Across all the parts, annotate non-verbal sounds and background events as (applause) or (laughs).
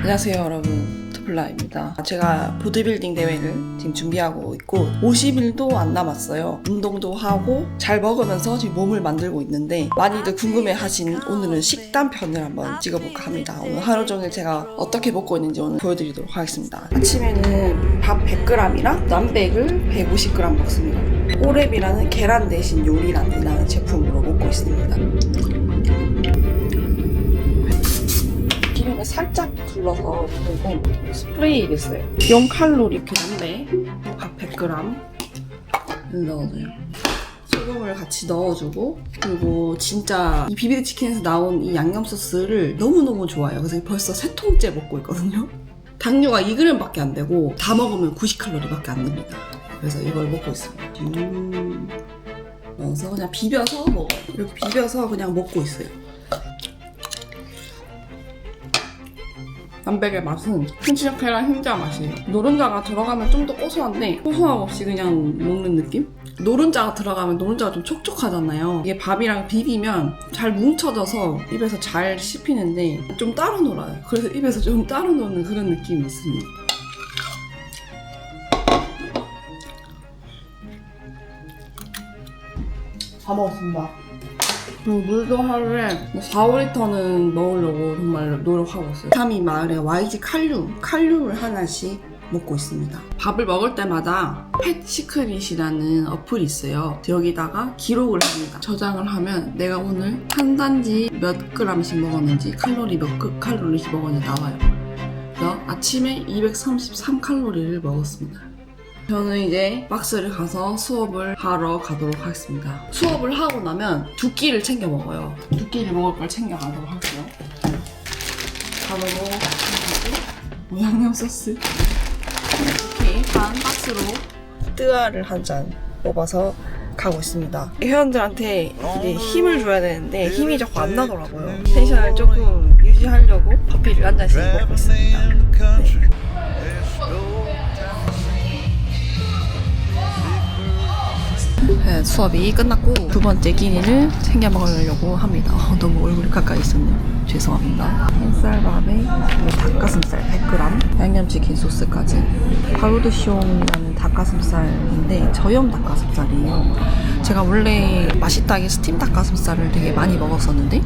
안녕하세요 여러분. 투플라입니다. 제가 보디빌딩 대회를 지금 준비하고 있고 50일도 안 남았어요. 운동도 하고 잘 먹으면서 지금 몸을 만들고 있는데 많이들 궁금해 하신 오늘은 식단 편을 한번 찍어볼까 합니다. 오늘 하루 종일 제가 어떻게 먹고 있는지 오늘 보여드리도록 하겠습니다. 아침에는 밥 100g이랑 남백을 150g 먹습니다. 오랩이라는 계란 대신 요리라는 제품으로 먹고 있습니다. 기름에 살짝 둘러서 그리고 스프레이 있어요. 0칼로리 계란배 밥 100g 넣어줘요. 소금을 같이 넣어주고 그리고 진짜 이 비비드 치킨에서 나온 이 양념 소스를 너무너무 좋아해요. 그래서 벌써 세 통째 먹고 있거든요. 당류가 2g밖에 안 되고 다 먹으면 90칼로리밖에 안 됩니다. 그래서 이걸 먹고 있습니다. 음, 넣어서 그냥 비벼서 먹어요. 이렇게 비벼서 그냥 먹고 있어요. 남백의 맛은 계란 흰자 맛이에요. 노른자가 들어가면 좀 더 고소한데 고소함 없이 그냥 먹는 느낌? 노른자가 들어가면 노른자가 좀 촉촉하잖아요. 이게 밥이랑 비비면 잘 뭉쳐져서 입에서 잘 씹히는데 좀 따로 놀아요. 그래서 입에서 좀 따로 노는 그런 느낌이 있습니다. 다 먹었습니다. 그리고 물도 하루에 4, 5리터는 넣으려고 정말 노력하고 있어요. 비타민 마을에 YG 칼륨, 칼륨을 하나씩 먹고 있습니다. 밥을 먹을 때마다 펫시크릿이라는 어플이 있어요. 여기다가 기록을 합니다. 저장을 하면 내가 오늘 한 단지 몇 그램씩 먹었는지 칼로리 몇 그- 칼로리씩 먹었는지 나와요. 그래서 아침에 233 칼로리를 먹었습니다. 저는 이제 박스를 가서 수업을 하러 가도록 하겠습니다. 수업을 하고 나면 두 끼를 챙겨 먹어요. 두 끼를 먹을 걸 챙겨 가도록 할게요. 가로로 하고 양념 소스 이렇게 반 박스로 뜨아를 한 잔 뽑아서 가고 있습니다. 회원들한테 이제 힘을 줘야 되는데 힘이 자꾸 안 나더라고요. 텐션을 조금 유지하려고 커피를 한 잔씩 먹고 있습니다. 네. 네, 수업이 끝났고 두 번째 끼니를 챙겨 먹으려고 합니다. 어, (laughs) 너무 얼굴이 가까이 있었네요. 죄송합니다. 흰쌀밥에 닭가슴살 100g, 양념치킨 소스까지. 바로드숑이라는 닭가슴살인데 저염 닭가슴살이에요. 제가 원래 맛있다게 스팀 닭가슴살을 되게 많이 먹었었는데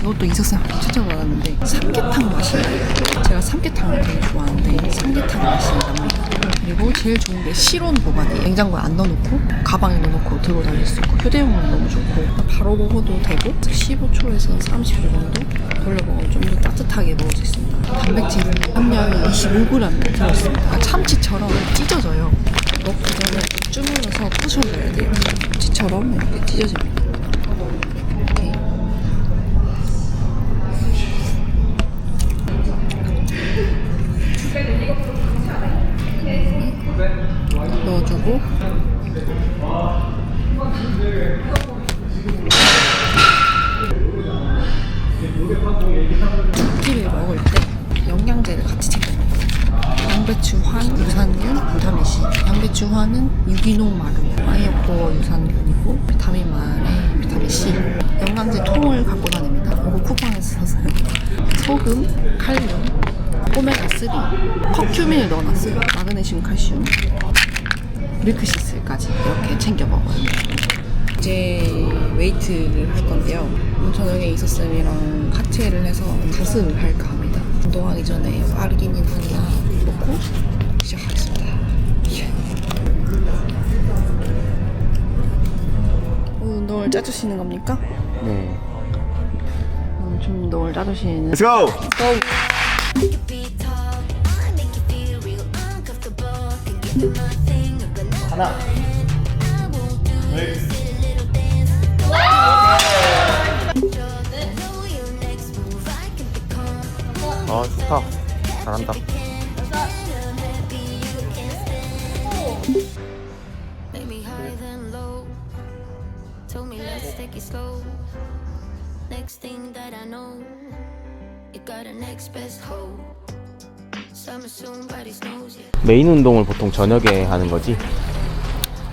이것도 이석쌤한테 추천받았는데 삼계탕 맛이 나요. 제가 삼계탕을 되게 좋아하는데 삼계탕 맛이 납니다. 그리고 제일 좋은 게 실온 보관이 냉장고에 안 넣어놓고 가방에 넣어놓고 들고 다닐 수 있고 휴대용으로 너무 좋고 바로 먹어도 되고 15초에서 30초 정도 돌려 먹으면 좀 더 따뜻하게 먹을 수 있습니다. 단백질 함량이 25g 들어있습니다. 참치처럼 찢어져요. 넣고 전에 주물러서 부셔줘야 돼요. 참치처럼 이렇게 찢어집니다. 넣어주고 끼를 먹을 때 영양제를 같이 챙겨. 양배추환, 유산균, 비타민C. 양배추환은 유기농 마루, 아이오코어 유산균이고 비타민 말에 비타민C. 영양제 통을 갖고 다닙니다. 이거 쿠팡에서 샀어요. 소금, 칼륨, 오메가3, 커큐민을 넣어놨어요. 마그네슘, 칼슘, 밀크시슬까지 이렇게 챙겨 먹어요. 이제 웨이트를 할 건데요. 오늘 저녁에 이서쌤이랑 하체를 해서 가슴을 할까 합니다. 운동하기 전에 아르기닌 하나 먹고 시작하겠습니다. 예. 오늘 운동을 짜주시는 겁니까? 네. 오늘 좀 운동을 짜주시는 Let's go! Make you 하나. Become. 아, 좋다. 잘한다. Maybe you can stand. Make me high then low. Told me let's take it slow. Next thing that I know, you got a next best hope. Summer soon, body snows, yeah. 메인 운동을 보통 저녁에 하는 거지?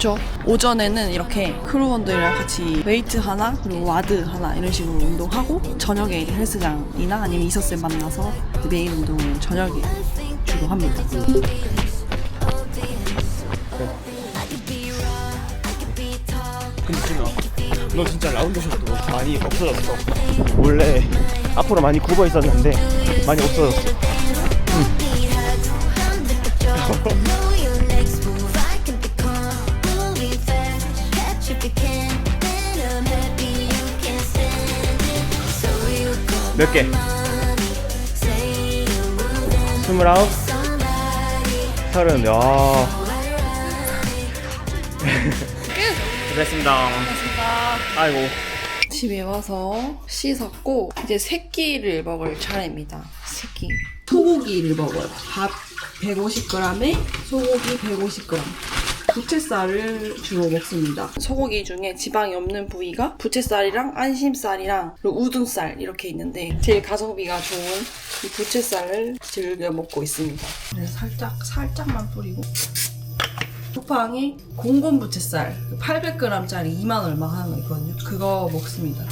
그쵸. 오전에는 이렇게 크루원들이랑 같이 웨이트 하나, 그리고 와드 하나 이런 식으로 운동하고, 저녁에 헬스장이나 아니면 이서쌤 만나서 메인 운동을 저녁에 주로 합니다. 근데 너 진짜 라운드 샷도 많이 없어졌어 원래 앞으로 많이 굽어 있었는데 많이 없어졌어 몇 개? 스물아홉? 서른 야 고생했습니다 아이고 집에 와서 씻었고 이제 새끼를 먹을 차례입니다. 새끼. 소고기를 먹어요. 밥 150g에 소고기 150g. 부채살을 주로 먹습니다. 소고기 중에 지방이 없는 부위가 부채살이랑 안심살이랑 그리고 우둔살 이렇게 있는데 제일 가성비가 좋은 이 부채살을 즐겨 먹고 있습니다. 네, 살짝 살짝만 뿌리고 쿠팡에 공건 부채살 800g짜리 2만 얼마 하는 거 있거든요. 그거 먹습니다.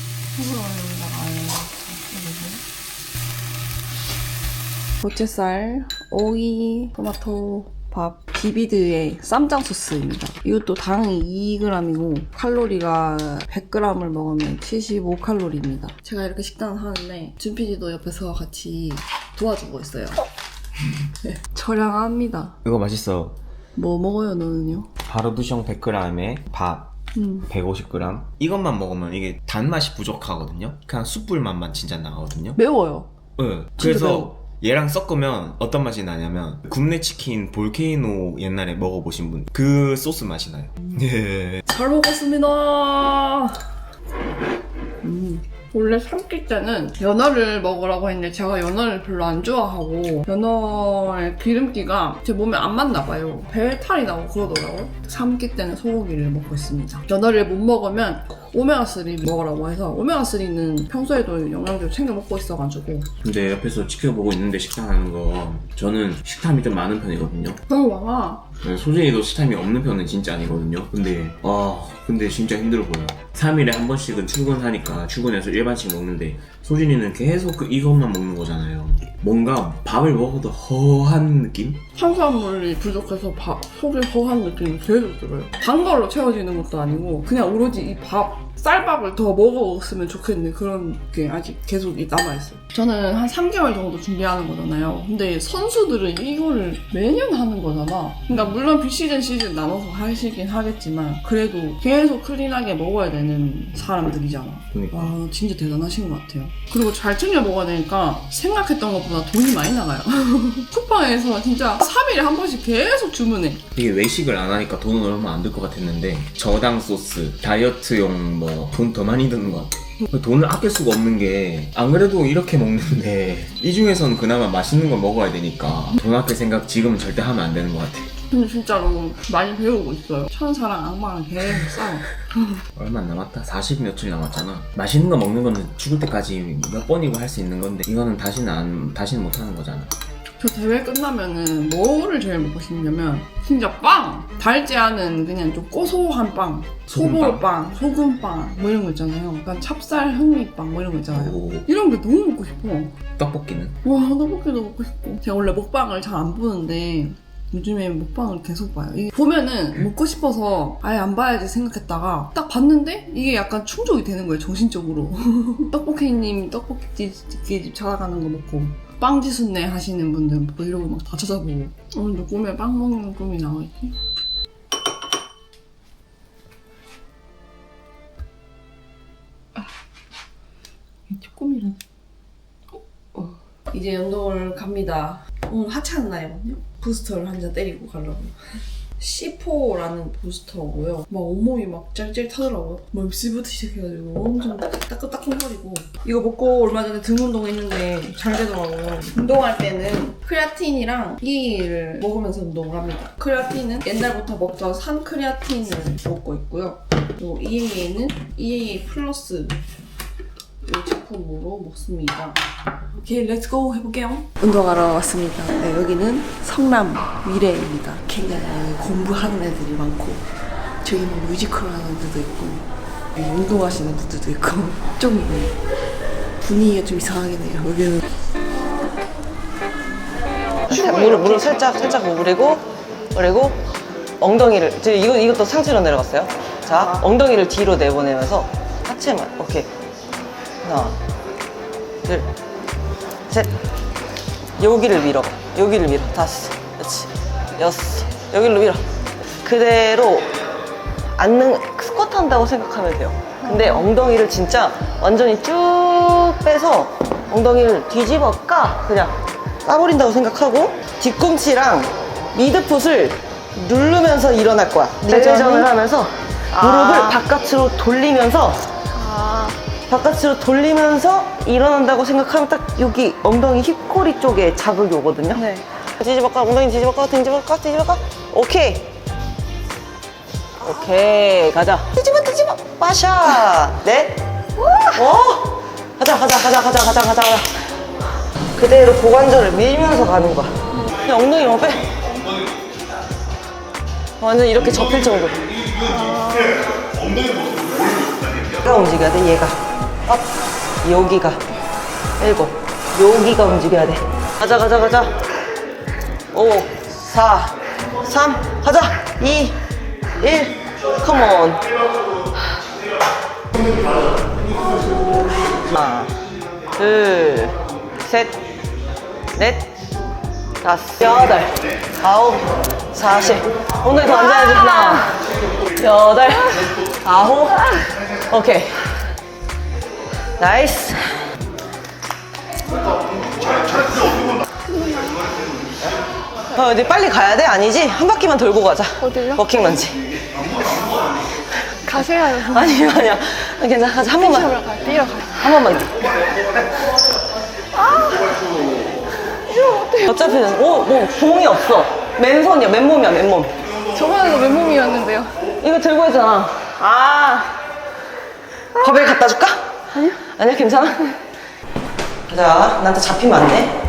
부채살, 오이, 토마토, 밥, 비비드의 쌈장 소스입니다. 이것도 당이 2g이고 칼로리가 100g을 먹으면 75칼로리입니다. 제가 이렇게 식단을 하는데 준피디도 옆에서 같이 도와주고 있어요. (laughs) 네, 저량합니다. 이거 맛있어 뭐 먹어요 너는요? 바르부숑 100g에 밥 음. 150g 이것만 먹으면 이게 단맛이 부족하거든요 그냥 숯불 맛만 진짜 나거든요 매워요. 네. 진짜 그래서 매워. 얘랑 섞으면 어떤 맛이 나냐면 굽네 치킨 볼케이노 옛날에 먹어보신 분 그 소스 맛이 나요 예. 잘 먹었습니다. 음. 원래 삼킬 때는 연어를 먹으라고 했는데 제가 연어를 별로 안 좋아하고 연어의 기름기가 제 몸에 안 맞나 봐요. 배탈이 나고 그러더라고요. 삼킬 때는 소고기를 먹고 있습니다. 연어를 못 먹으면 오메가3 먹으라고 해서 오메가3는 평소에도 영양제 챙겨 먹고 있어가지고 근데 옆에서 지켜보고 있는데 식단 하는 거 저는 식탐이 좀 많은 편이거든요. 그런 거가 소진이도 식탐이 없는 편은 진짜 아니거든요. 근데 아 근데 진짜 힘들어 보여. 3일에 한 번씩은 출근하니까 출근해서 일반식 먹는데 소진이는 계속 그 이것만 먹는 거잖아요. 뭔가 밥을 먹어도 허한 느낌? 탄수화물이 부족해서 밥, 속이 허한 느낌이 계속 들어요. 단 걸로 채워지는 것도 아니고 그냥 오로지 이 밥, 쌀밥을 더 먹었으면 좋겠는 그런 게 아직 계속 남아있어요. 저는 한 3개월 정도 준비하는 거잖아요. 근데 선수들은 이거를 매년 하는 거잖아. 그러니까 물론 비시즌 시즌 나눠서 하시긴 하겠지만 그래도 계속 클린하게 먹어야 되는 사람들이잖아. 그러니까. 와 진짜 대단하신 것 같아요. 그리고 잘 챙겨 먹어야 되니까 생각했던 것보다 돈이 많이 나가요. (laughs) 쿠팡에서 진짜 3일에 한 번씩 계속 주문해. 이게 외식을 안 하니까 돈은 얼마 안 들 것 같았는데 저당 소스, 다이어트용 뭐돈 더 많이 드는 것 같아. 돈을 아낄 수가 없는 게 안 그래도 이렇게 먹는데 이 중에서는 그나마 맛있는 걸 먹어야 되니까 돈 아낄 생각 지금은 절대 하면 안 되는 것 같아. 근데 진짜로 많이 배우고 있어요. 천사랑 악마랑 계속 싸워. 얼마 안 남았다. 40 며칠 남았잖아. 맛있는 거 먹는 거는 죽을 때까지 몇 번이고 할 수 있는 건데 이거는 다시는 안 다시는 못 하는 거잖아. 저 대회 끝나면은 뭐를 제일 먹고 싶냐면 진짜 빵! 달지 않은 그냥 좀 고소한 빵. 소보빵, 소금빵 뭐 이런 거 있잖아요. 약간 찹쌀 흑미빵 뭐 이런 거 있잖아요. 오, 이런 게 너무 먹고 싶어. 떡볶이는 와 떡볶이도 먹고 싶고 제가 원래 먹방을 잘 안 보는데 요즘에 먹방을 계속 봐요 이게 보면은 먹고 싶어서 아예 안 봐야지 생각했다가 딱 봤는데 이게 약간 충족이 되는 거예요 정신적으로 (laughs) 떡볶이님 떡볶이집 찾아가는 거 먹고 빵지순내 하시는 분들 뭐 이러고 막다 찾아보고 오늘도 꿈에 빵 먹는 꿈이 나와있지 아, 이게 꿈이란 어. 이제 운동을 갑니다. 오늘 하찮은 날이거든요. 부스터를 한 잔 때리고 가려고. C4라는 부스터고요. 막 온몸이 막 짤짤 타더라고요. 막 입술부터 시작해가지고 엄청 따끈따끈거리고. 이거 먹고 얼마 전에 등 운동했는데 잘 되더라고요. 운동할 때는 크레아틴이랑 이를 먹으면서 운동을 합니다. 크레아틴은 옛날부터 먹던 산 크레아틴을 먹고 있고요. 그리고 EAA는 EAA 플러스 이 제품으로 먹습니다. 오케이, 렛츠고 해볼게요. 운동하러 왔습니다. 네, 여기는 성남 미래입니다. 굉장히 공부하는 애들이 많고 되게 막 뮤지컬 하는 분들도 있고 운동하시는 분들도 있고 좀 분위기가 좀 이상하긴 해요 여기는 물을 물을 살짝 살짝 부리고 그리고 엉덩이를 지금 이거 이것도 상체로 내려갔어요. 자 엉덩이를 뒤로 내보내면서 하체만 오케이 하나 둘 셋. 여기를 밀어. 여기를 밀어. 다섯. 그렇지. 여섯. 여기로 밀어. 그대로 앉는 스쿼트 한다고 생각하면 돼요. 근데 엉덩이를 진짜 완전히 쭉 빼서 엉덩이를 뒤집어 까 그냥 까버린다고 생각하고 뒤꿈치랑 미드풋을 누르면서 일어날 거야. 내전을 하면서? 무릎을 바깥으로 돌리면서 바깥으로 돌리면서 일어난다고 생각하면 딱 여기 엉덩이 힙코리 쪽에 자극이 오거든요. 네. 뒤집어 까? 엉덩이 뒤집어 까? 뒤집어 까? 뒤집어 까? 오케이. 오케이. 가자. 뒤집어 뒤집어. 빠샤. 넷 오! 가자 가자 가자 가자 가자 가자 가자. 그대로 고관절을 밀면서 가는 거야. 그냥 엉덩이만 빼. 완전 이렇게 접힐 정도 얘가 움직여야 돼 얘가 업 여기가. 일곱. 여기가 움직여야 돼. 가자 가자 가자. 5 4 3 가자. 2 1 컴온 하나 둘 셋 넷 다섯 여덟 아홉 사십. 오늘 더 앉아야지 하나 여덟 아홉. 오케이 나이스 어, 이제 빨리 가야 돼? 아니지? 한 바퀴만 돌고 가자. 어디요? 워킹 런지. 가세요. 아니요, 아니요. 괜찮아. 가자. 한 번만. 뛰러 가요. 뛰러 가요. 한 번만. 어차피는, 오, 뭐, 공이 없어. 맨손이야, 맨몸이야, 맨몸. 저번에도 맨몸이었는데요. 이거 들고 있잖아. 아. 밥을 갖다 줄까? 아니요. 아니야, 괜찮아? 자, 나한테 잡히면 안 돼.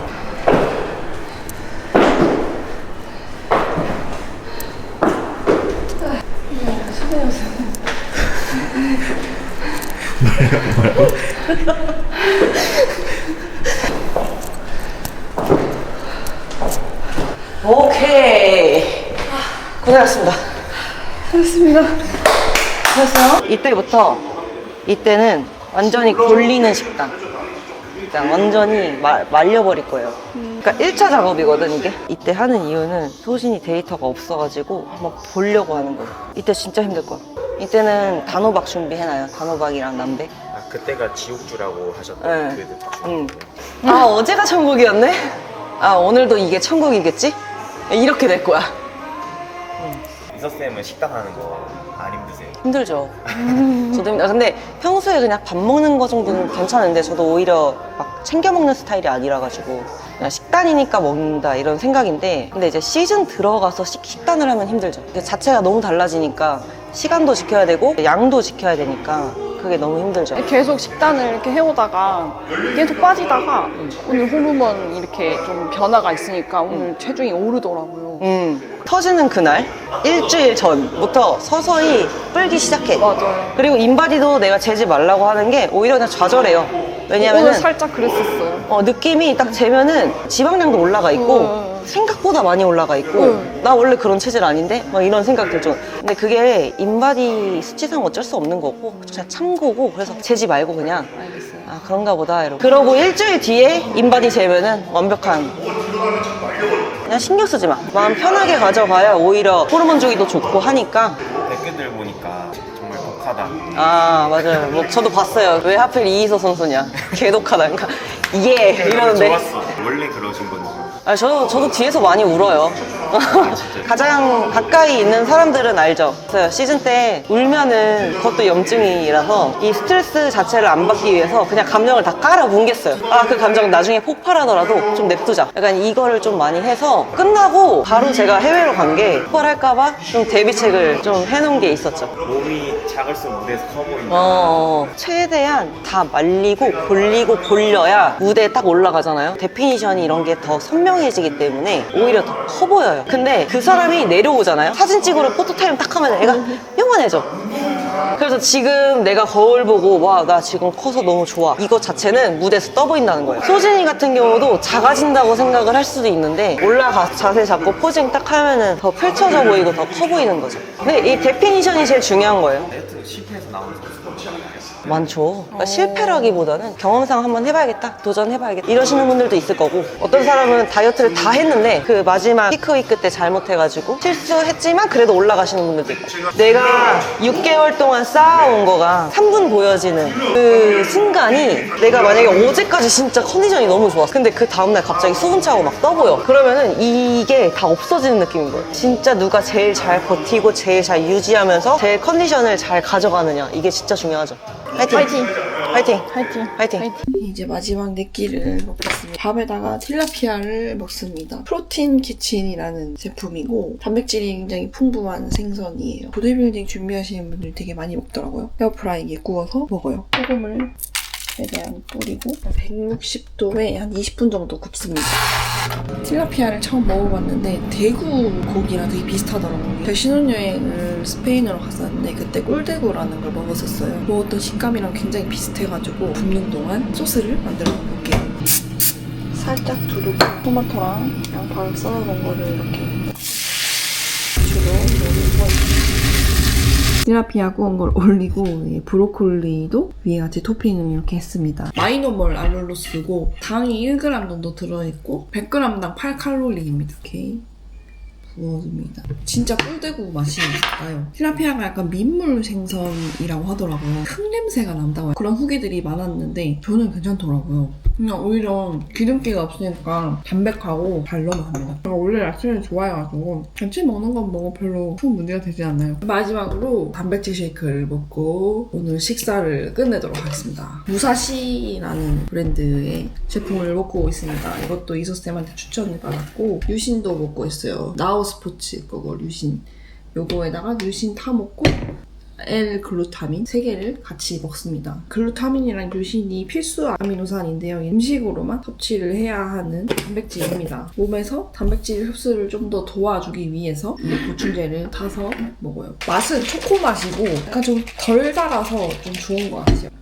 오케이. 고생하셨습니다. 좋습니다. 그래서 이때부터 이때는 완전히 골리는 식단. 그냥 완전히 말, 말려버릴 거예요. 그러니까 1차 작업이거든 이게. 이때 하는 이유는 소신이 데이터가 없어가지고 막 보려고 하는 거예요. 이때 진짜 힘들 거야. 이때는 단호박 준비해놔요. 단호박이랑 남배. 아, 그때가 지옥주라고 하셨던 네. 그 느낌. 응. 아 어제가 천국이었네? 아 오늘도 이게 천국이겠지? 이렇게 될 거야. 이서쌤은 식단 하는 거안 힘들죠. 저도 힘들. 근데 평소에 그냥 밥 먹는 거 정도는 괜찮은데 저도 오히려 막 챙겨 먹는 스타일이 아니라 가지고 그냥 식단이니까 먹는다 이런 생각인데 근데 이제 시즌 들어가서 식, 식단을 하면 힘들죠. 그 자체가 너무 달라지니까 시간도 지켜야 되고 양도 지켜야 되니까 그게 너무 힘들죠. 계속 식단을 이렇게 해오다가 계속 빠지다가 오늘 호르몬 이렇게 좀 변화가 있으니까 오늘 체중이 오르더라고요. 음, 터지는 그날 일주일 전부터 서서히 불기 시작해. 맞아요. 그리고 인바디도 내가 재지 말라고 하는 게 오히려 그냥 좌절해요. 왜냐면은 오늘 살짝 그랬었어요. 어, 느낌이 딱 재면은 지방량도 올라가 있고 음. 생각보다 많이 올라가 있고 음. 나 원래 그런 체질 아닌데 막 이런 생각 들죠. 근데 그게 인바디 수치상 어쩔 수 없는 거고 그냥 참고고 그래서 재지 말고 그냥 알겠어요. 아 그런가 보다 이러고 그러고 일주일 뒤에 인바디 재면은 완벽한 그냥 신경 쓰지 마 마음 편하게 가져가야 오히려 호르몬 주기도 좋고 하니까 댓글들 보니까 정말 독하다. 아 맞아요 뭐 저도 봤어요 왜 하필 이희서 선수냐 (laughs) 개독하다 그러니까 예 이러는데 좋았어. 원래 그러신 건지. 아, 저, 저도 뒤에서 많이 울어요. (laughs) 가장 가까이 있는 사람들은 알죠. 그래서 시즌 때 울면은 그것도 염증이라서 이 스트레스 자체를 안 받기 위해서 그냥 감정을 다 깔아 뭉갰어요. 아, 그 감정 나중에 폭발하더라도 좀 냅두자. 약간 이거를 좀 많이 해서 끝나고 바로 제가 해외로 간 게 폭발할까봐 좀 대비책을 좀 해놓은 게 있었죠. 몸이 작을수록 무대에서 커 보인다. 어, 최대한 다 말리고 골리고 골려야 무대에 딱 올라가잖아요. 데피니션이 이런 게 더 선명 해지기 때문에 오히려 더 커 보여요. 근데 그 사람이 내려오잖아요. 사진 찍으러 포토타임 딱 하면 애가 충분해져. 그래서 지금 내가 거울 보고 와 나 지금 커서 너무 좋아 이거 자체는 무대에서 떠 보인다는 거예요 소진이 같은 경우도 작아진다고 생각을 할 수도 있는데 올라가 자세 잡고 포징 딱 하면은 더 펼쳐져 보이고 더 커 보이는 거죠 근데 이 데피니션이 제일 중요한 거예요 나오는 많죠. 그러니까 실패라기보다는 경험상 한번 해봐야겠다, 도전해봐야겠다 이러시는 분들도 있을 거고. 어떤 사람은 다이어트를 다 했는데 그 마지막 피크위크 때 잘못해가지고 실수했지만 그래도 올라가시는 분들도 있고. 내가 6개월 동안 쌓아온 거가 3분 보여지는 그 순간이 내가 만약에 어제까지 진짜 컨디션이 너무 좋았어. 근데 그 다음날 갑자기 수분 차고 막 떠보여. 그러면은 이게 다 없어지는 느낌인 거예요. 진짜 누가 제일 잘 버티고 제일 잘 유지하면서 제일 컨디션을 잘 가져가느냐. 이게 진짜 중요하죠 화이팅! 화이팅! 화이팅! 화이팅! 화이팅! 이제 마지막 네 끼를 먹겠습니다. 밥에다가 틸라피아를 먹습니다. 프로틴 키친이라는 제품이고 단백질이 굉장히 풍부한 생선이에요. 보디빌딩 준비하시는 분들이 되게 많이 먹더라고요. 에어프라이기에 구워서 먹어요. 소금을 최대한 뿌리고 160도에 한 20분 정도 굽습니다. 틸라피아를 처음 먹어봤는데 대구 고기랑 되게 비슷하더라고요. 제가 신혼여행을 스페인으로 갔었는데 그때 꿀대구라는 걸 먹었었어요. 먹었던 식감이랑 굉장히 비슷해가지고 굽는 동안 소스를 만들어 볼게요. 살짝 두르고 토마토랑 양파를 썰어놓은 거를 이렇게 주로 넣고 티라피아 구운 걸 올리고 예, 브로콜리도 위에 같이 토핑을 이렇게 했습니다. 마이노멀 알룰로스고 당이 1g 정도 들어있고 100g당 8칼로리입니다. 이렇게 부어줍니다. 진짜 꿀대구 맛이 나요. 티라피아가 약간 민물 생선이라고 하더라고요. 흙 냄새가 난다고. 그런 후기들이 많았는데 저는 괜찮더라고요. 그냥 오히려 기름기가 없으니까 담백하고 잘 넘어갑니다. 제가 원래 야채를 좋아해가지고 야채 먹는 건 뭐 별로 큰 문제가 되지 않아요. 마지막으로 단백질 쉐이크를 먹고 오늘 식사를 끝내도록 하겠습니다. 무사시라는 브랜드의 제품을 먹고 있습니다. 이것도 이소쌤한테 추천을 받았고 유신도 먹고 있어요. 나우 스포츠 거고 유신. 요거에다가 유신 타 먹고 L 글루타민 3개를 같이 먹습니다. 글루타민이랑 유신이 필수 아미노산인데요. 음식으로만 섭취를 해야 하는 단백질입니다. 몸에서 단백질 흡수를 좀 더 도와주기 위해서 이 보충제를 타서 먹어요. 맛은 초코 맛이고 약간 좀 덜 달아서 좀 좋은 것 같아요.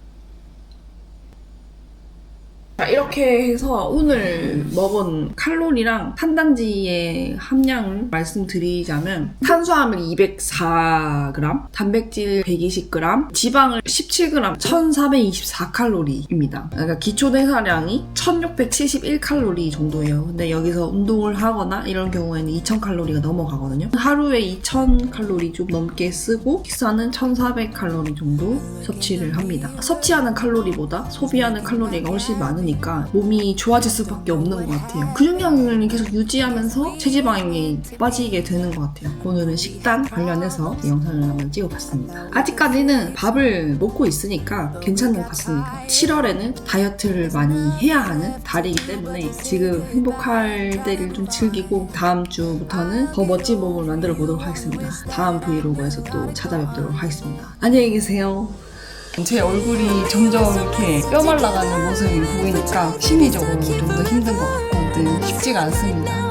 자, 이렇게 해서 오늘 먹은 칼로리랑 탄단지의 함량을 말씀드리자면 탄수화물 204g, 단백질 120g, 지방을 17g, 1424칼로리입니다. 그러니까 기초 대사량이 1671칼로리 정도예요. 근데 여기서 운동을 하거나 이런 경우에는 2000칼로리가 넘어가거든요. 하루에 2000칼로리 좀 넘게 쓰고 식사는 1400칼로리 정도 섭취를 합니다. 섭취하는 칼로리보다 소비하는 칼로리가 훨씬 많으니까 몸이 좋아질 수밖에 없는 것 같아요. 근육량을 계속 유지하면서 체지방이 빠지게 되는 것 같아요. 오늘은 식단 관련해서 이 영상을 한번 찍어봤습니다. 아직까지는 밥을 먹고 있으니까 괜찮은 것 같습니다. 7월에는 다이어트를 많이 해야 하는 달이기 때문에 지금 행복할 때를 좀 즐기고 다음 주부터는 더 멋진 몸을 만들어 보도록 하겠습니다. 다음 브이로그에서 또 찾아뵙도록 하겠습니다. 안녕히 계세요. 제 얼굴이 점점 이렇게 뼈 말라가는 모습이 보이니까 심리적으로 좀 더 힘든 것 같고 늘 쉽지가 않습니다.